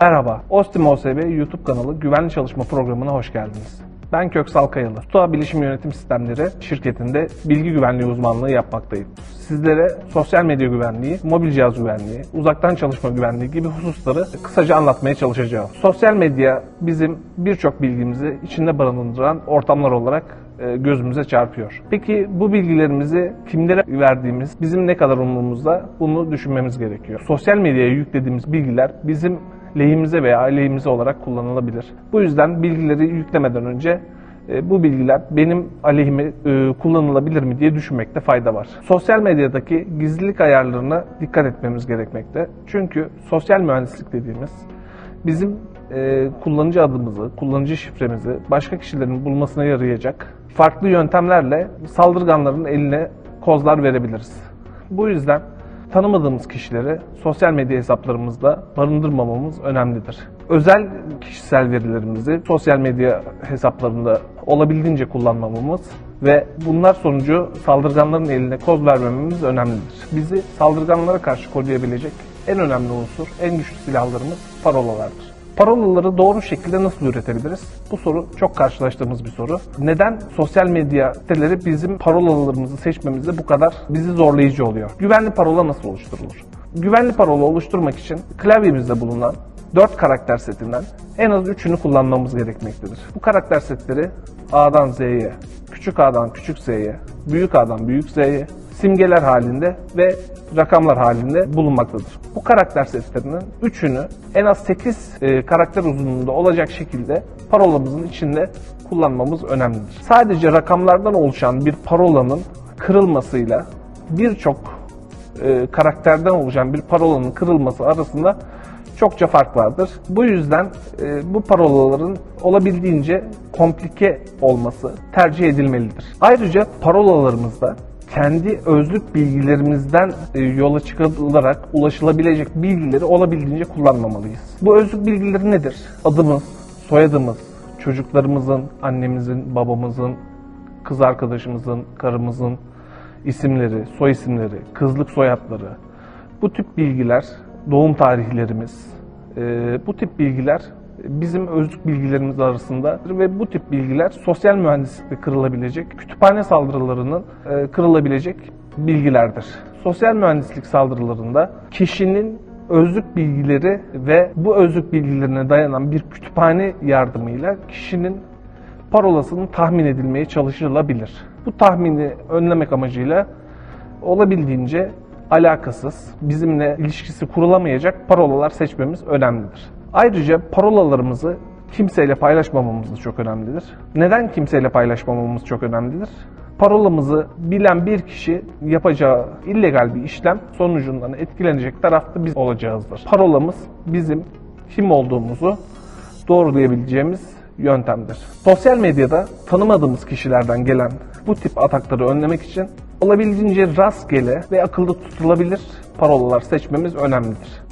Merhaba, Ostim OSB YouTube kanalı Güvenli Çalışma Programı'na hoş geldiniz. Ben Köksal Kayalı. TUA Bilişim Yönetim Sistemleri şirketinde bilgi güvenliği uzmanlığı yapmaktayım. Sizlere sosyal medya güvenliği, mobil cihaz güvenliği, uzaktan çalışma güvenliği gibi hususları kısaca anlatmaya çalışacağım. Sosyal medya bizim birçok bilgimizi içinde barındıran ortamlar olarak e, gözümüze çarpıyor. Peki bu bilgilerimizi kimlere verdiğimiz bizim ne kadar umurumuzda bunu düşünmemiz gerekiyor. Sosyal medyaya yüklediğimiz bilgiler bizim lehimize veya aleyhimize olarak kullanılabilir. Bu yüzden bilgileri yüklemeden önce e, bu bilgiler benim aleyhime e, kullanılabilir mi diye düşünmekte fayda var. Sosyal medyadaki gizlilik ayarlarına dikkat etmemiz gerekmekte. Çünkü sosyal mühendislik dediğimiz bizim e, kullanıcı adımızı, kullanıcı şifremizi başka kişilerin bulmasına yarayacak farklı yöntemlerle saldırganların eline kozlar verebiliriz. Bu yüzden tanımadığımız kişileri sosyal medya hesaplarımızda barındırmamamız önemlidir. Özel kişisel verilerimizi sosyal medya hesaplarında olabildiğince kullanmamamız ve bunlar sonucu saldırganların eline koz vermememiz önemlidir. Bizi saldırganlara karşı koruyabilecek en önemli unsur, en güçlü silahlarımız parolalardır. Parolaları doğru şekilde nasıl üretebiliriz? Bu soru çok karşılaştığımız bir soru. Neden sosyal medya siteleri bizim parolalarımızı seçmemizde bu kadar bizi zorlayıcı oluyor? Güvenli parola nasıl oluşturulur? Güvenli parola oluşturmak için klavyemizde bulunan 4 karakter setinden en az 3'ünü kullanmamız gerekmektedir. Bu karakter setleri A'dan Z'ye, küçük A'dan küçük Z'ye, büyük A'dan büyük Z'ye, simgeler halinde ve rakamlar halinde bulunmaktadır. Bu karakter setlerinin üçünü en az 8 e, karakter uzunluğunda olacak şekilde parolamızın içinde kullanmamız önemlidir. Sadece rakamlardan oluşan bir parolanın kırılmasıyla birçok e, karakterden oluşan bir parolanın kırılması arasında çokça fark vardır. Bu yüzden e, bu parolaların olabildiğince komplike olması tercih edilmelidir. Ayrıca parolalarımızda kendi özlük bilgilerimizden e, yola çıkarılarak ulaşılabilecek bilgileri olabildiğince kullanmamalıyız. Bu özlük bilgileri nedir? Adımız, soyadımız, çocuklarımızın, annemizin, babamızın, kız arkadaşımızın, karımızın isimleri, soy isimleri, kızlık soyadları, bu tip bilgiler, doğum tarihlerimiz, e, bu tip bilgiler bizim özlük bilgilerimiz arasındadır ve bu tip bilgiler sosyal mühendislikte kırılabilecek, kütüphane saldırılarının e, kırılabilecek bilgilerdir. Sosyal mühendislik saldırılarında kişinin özlük bilgileri ve bu özlük bilgilerine dayanan bir kütüphane yardımıyla kişinin parolasının tahmin edilmeye çalışılabilir. Bu tahmini önlemek amacıyla olabildiğince alakasız, bizimle ilişkisi kurulamayacak parolalar seçmemiz önemlidir. Ayrıca parolalarımızı kimseyle paylaşmamamız da çok önemlidir. Neden kimseyle paylaşmamamız çok önemlidir? Parolamızı bilen bir kişi yapacağı illegal bir işlem sonucundan etkilenecek tarafta biz olacağızdır. Parolamız bizim kim olduğumuzu doğrulayabileceğimiz yöntemdir. Sosyal medyada tanımadığımız kişilerden gelen bu tip atakları önlemek için olabildiğince rastgele ve akılda tutulabilir parolalar seçmemiz önemlidir.